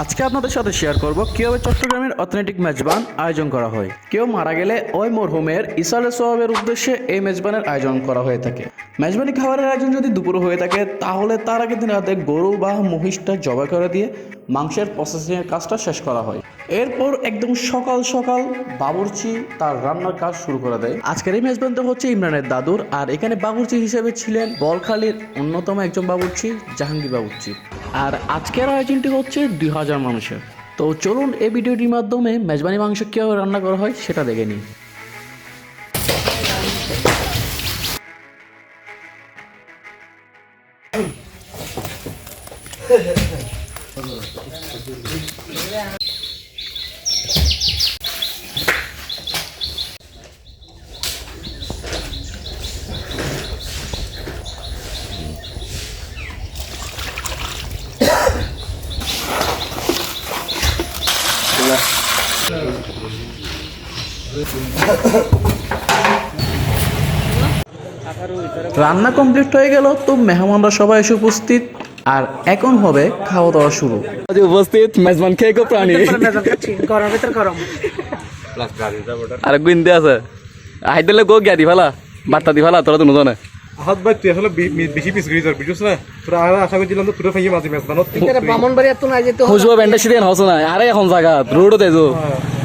আজকে আপনাদের সাথে শেয়ার করব কীভাবে চট্টগ্রামের অর্থনৈতিক মেজবান আয়োজন করা হয়। কেউ মারা গেলে ওই মরহুমের ইসালে সোহাবের উদ্দেশ্যে এই মেজবানের আয়োজন করা হয়ে থাকে। মেজবানি খাবারের আয়োজন যদি দুপুরে হয়ে থাকে, তাহলে তার আগের দিন রাতে গরু বা মহিষটা জবাই করে দিয়ে মাংসের প্রসেসিংয়ের কাজটা শেষ করা হয়। এরপর একদম সকাল সকাল বাবুর্চি তার রান্নার কাজ শুরু করে দেয়। আজকের এই মেজবানটা হচ্ছে ইমরানের দাদুর, আর এখানে বাবুর্চি হিসেবে ছিলেন বলখালীর অন্যতম একজন বাবুর্চি, জাহাঙ্গীর বাবুর্চি। আর আজকের আয়োজনটি হচ্ছে দুই হাজার মানুষের। তো চলুন এই ভিডিওটির মাধ্যমে মেজবানি মাংস কীভাবে রান্না করা হয় সেটা দেখে নিই। রান্না কমপ্লিট হয়ে গেল তো মেহমানরা সবাই এসে উপস্থিত। আর এখন হবে খাওয়া দাওয়া শুরু উপস্থিত মেজবান খেয়ে গো প্রাণী? গরম ভিতর গরম। আর গুইন্দে আছে। আই দিলে গো গিয়া দি ফেলা বার্তা দি ফেলা তোরা তো নুজনে। হাত ভাই তুই আসলে বেশি পিস গিয়ে যার বুঝছিস না? তোরা আর আশা করছিলাম তো তোরা ফাইয়ে মাঝে বাড়ি এত না যেতে খুঁজবো ব্যান্ডেজ সিদিন হস না। আরে এখন জায়গা রোডও তেজো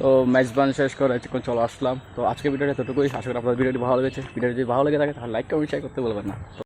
তো ম্যাচ বান শেষ করে এখন চলে আসলাম। তো আজকে ভিডিওটা এতটুকুই। আশা করি আপনার ভিডিওটি ভালো লেগেছে। ভিডিওটি যদি ভালো লেগে থাকে, তাহলে লাইক কমেন্ট শেয়ার করতে বলবেন না।